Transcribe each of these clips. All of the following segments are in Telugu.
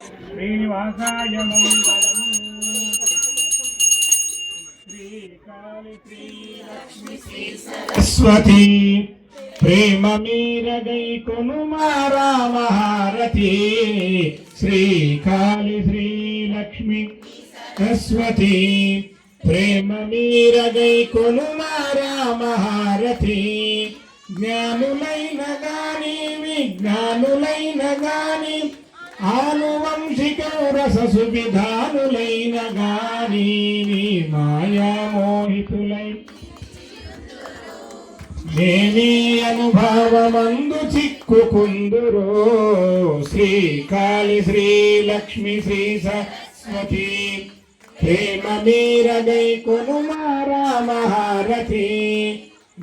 శ్రీనివాసాయ మంగళం శ్రీకాళి శ్రీలక్ష్మి సరస్వతి ప్రేమ మీరగై కొను శ్రీకాళి శ్రీలక్ష్మి సరస్వతి ప్రేమ మీరగై కొను రామహారతి. జ్ఞానులైన గాని విజ్ఞానులైన గాని ఆనువంశిక రససు విధానులైన గాని మాయామోహితులై. మాయా అనుభవమందు చిక్కుకుందురో శ్రీ కాళి శ్రీ లక్ష్మి శ్రీ సరస్వతి ప్రేమ మీరగై కొనుమారా మహారథి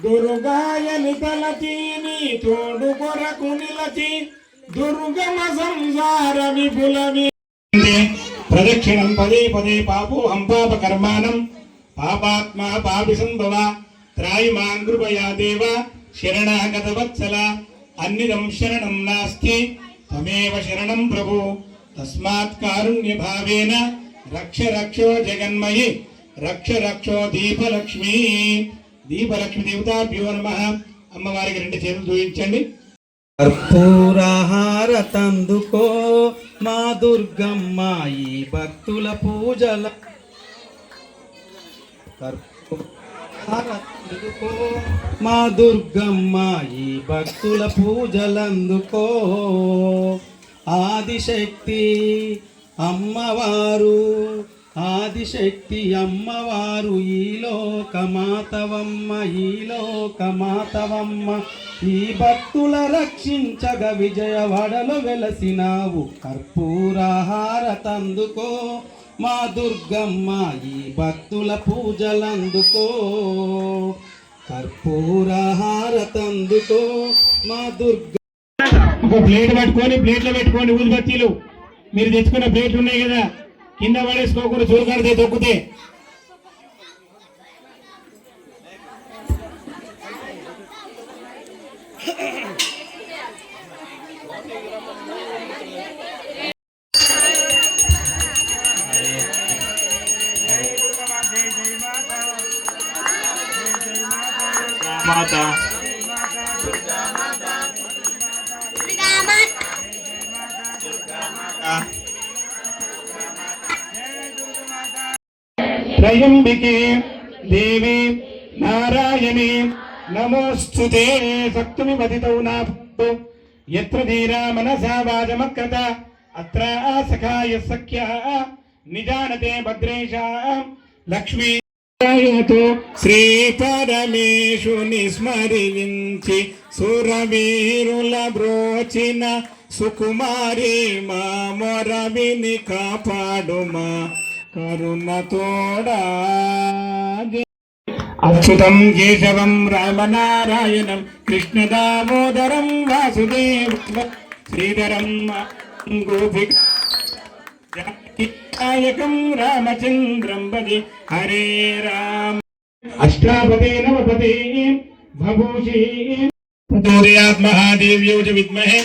దుర్గాయని తలచి నీ తోడు కొరకు నిలచి దుర్గమ సంసార విపులమి. ప్రదక్షిణం పదే పదే పాపోహం పాప కర్మానం. పాపాత్మా పాపి సంభవ త్రాయి మాం కృపయా దేవ. శరణాగత వత్సల అన్నిదం శరణం నాస్తి. తమేవ శరణం ప్రభు. తస్మాత్ కారుణ్య భావేన రక్ష రక్షో జగన్మయి. రక్ష రక్షో దీపలక్ష్మి. దీపలక్ష్మి దేవతాభ్యో నమ. అమ్మవారికి రెండు చేతులు చూపించండి కర్పూరహారతందుకో మా దుర్గమ్మ ఈ భక్తుల పూజల కర్పూరహారతందుకో మా దుర్గమ్మ ఈ భక్తుల పూజలందుకో. ఆదిశక్తి అమ్మవారు ఆదిశక్తి అమ్మవారు ఈ లోకమాతవమ్మ ఈ లోకమాతవమ్మ. ఈ భక్తుల రక్షించగ విజయవాడలో వెలసినావు. కర్పూరహారతందుకో మా దుర్గమ్మ ఈ భక్తుల పూజలందుకో. కర్పూరహారతందుకో మా దుర్గ ఒక ప్లేట్ పట్టుకొని ప్లేట్లో పెట్టుకోండి ఊదిబత్తీలు. మీరు తెచ్చుకున్న ప్లేట్లు ఉన్నాయి కదా. కింద పడేసుకోకుండా చూడకడితే తొక్కితే. మాత. త్రయంబికి దేవి నారాయణి నమోస్తుతే సక్తుమి మదితౌ నాభో ఎత్ర ధీరా మనసా వాజమక్కత అత్ర సఖాయ సఖ్య నిజానతే భద్రేషా లక్ష్మీ శ్రీ పరమేశుని స్మరించి సురవీరుల బ్రోచిన సుకుమారి మా మొరవిని కాపాడుమా కరుణతోడా అచ్యుతం కేశవం రామనారాయణం కృష్ణదామోదరం వాసుదేవం శ్రీధరం గోపి నాయకం రామచంద్రం భజే హరే రామ అష్టాపదే నవపదే భూషి ప్రచోదయాత్ మహాదేవ్యో చ విద్మహే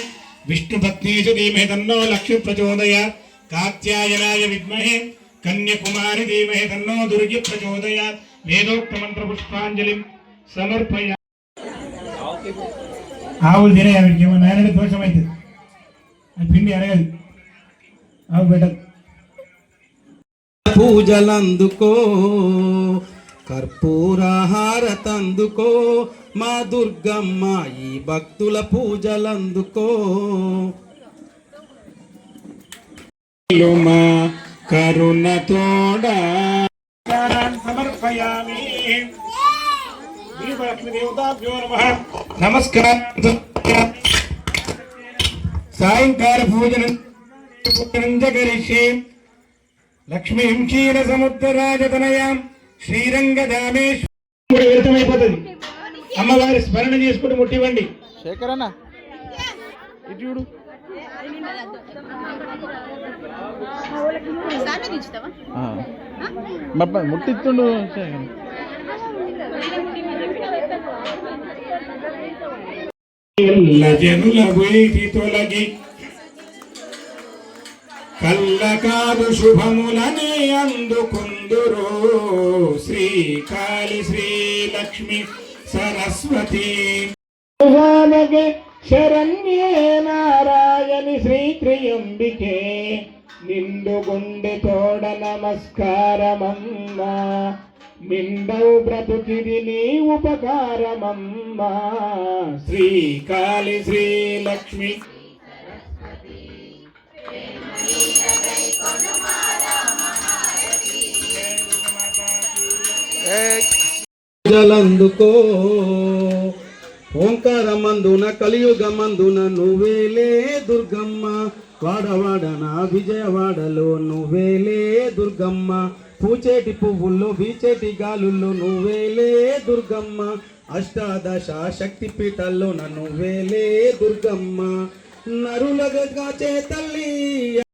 విష్ణుపత్నీ చ ధీమహి తన్నో లక్ష్మి ప్రచోదయాత్ కాత్యాయనాయ విద్మహే కన్యకుమారి ధీమహి తన్నో దుర్గి ప్రచోదయాత్ వేదోక్త మంత్ర పుష్పాంజలిం సమర్పయ ఆవులు తినే ఆవిడకి ఏమో నారాయణ దోషం అవుతుంది అది పిండి అరగదు. ఆవు పెట్టదు. పూజలందుకో కర్పూరహారతందుకో మా దుర్గమ్మ ఈ భక్తుల పూజలందుకో. మా కరుణతోడా. సమర్పయామి. నమస్కారం. సాయంకాల భోజనం కరిష్యే లక్ష్మీం క్షీర సముద్రరాజతనయాం. శ్రీరంగధామేశ్వరి విరతమైపోతుంది అమ్మవారి స్మరణ చేసుకుంటూ ముట్టివ్వండి. శేఖరన్న ఇటు ముట్టిస్తుండు జనుల వేటి తొలగి. కల్ల కాదు శుభములనే అందుకుందురు శ్రీకాళి శ్రీలక్ష్మి సరస్వతి. జానకి శరణ్యే నారాయణి శ్రీ త్రియంబికే. నిండు గుండె తోడ నమస్కారమమ్మా. నిండవు బ్రతుకిది నీ ఉపకారమమ్మా. శ్రీ లక్ష్మి జలందుకో. ఓంకారమందున కలియుగమందున నువ్వేలే దుర్గమ్మ. వాడవాడన విజయవాడలో నువ్వేలే దుర్గమ్మ. పూచేటి పువ్వుల్లో బీచేటి గాలుల్లో నువ్వేలే దుర్గమ్మ. అష్టాదశ శక్తి పీఠాల్లో వేలే దుర్గమ్మ. నరులగా చే తల్లి